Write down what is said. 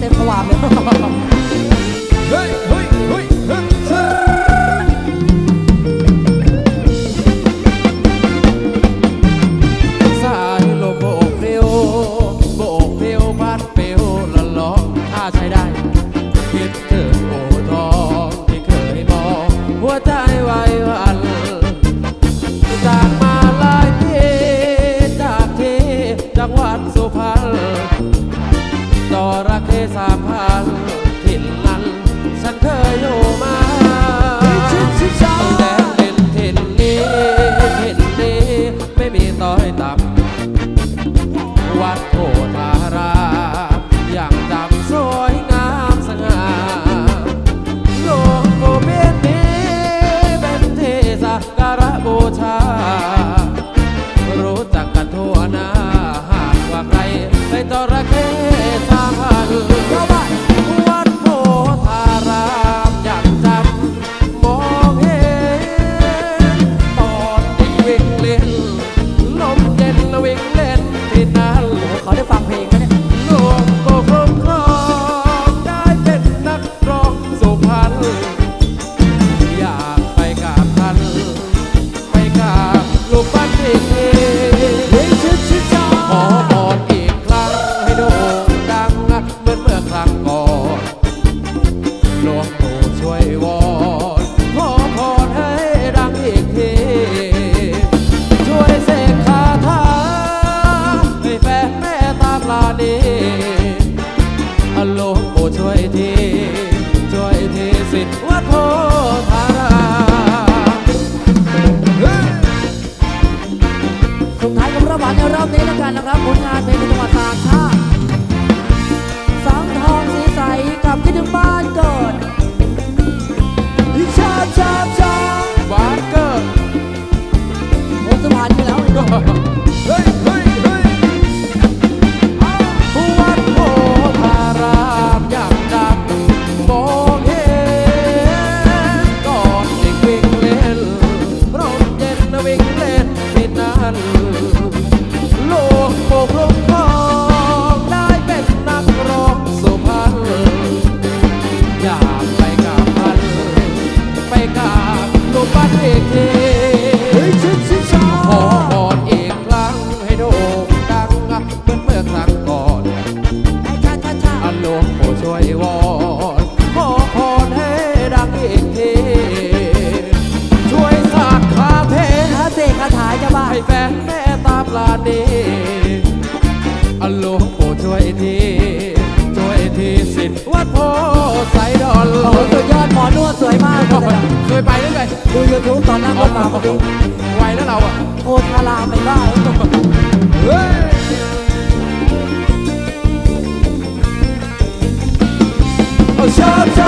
เฮ้ยเฮ้ยเฮ้ยเฮ้ยเฮ้ยสายลมโบกเปลวโบกเปลวพัดเปลวละล้อถ้าใช้ได้คิดถึงโอทองที่เคยมองหัวใจไว้วันจากมาหลายปีจากที่จังหวัดสุพรรณ จระเข้สาพันถิ่นนั้น ฉันเคยอยู่มาแดนดินถิ่นนี้ถิ่นนี้ ไม่มีต้อยต่ำวัดโพ สิทธิ์วัดโพธารามสุดท้ายกับระหว่างในรอบนี้แล้วกันนะครับผลงานเพลงในจังหวัดตากชาติ กับลูกบ้านอีกทีเฮ้ยชิชชิชาขอพรอีกครั้งให้โด่งดังเหมือนเมื่อครั้งก่อนไอ้ชาชาชาอันหลวงปู่ช่วยวอนขอพรให้ดังอีกทีช่วยสาดคาเท ถ้าเสกคาถาจะบ้าให้แฟนแม่ตาปลาดี สดยสดอนโอ้โสุดยอดหมอนวดสวยมากเลยอะเคยไปได้ไงดูยูทูบตอนนั่งรถมาพอดีไวแล้วเราอะโคตรพารามไปบ้าเฮ้ยชอบชอบ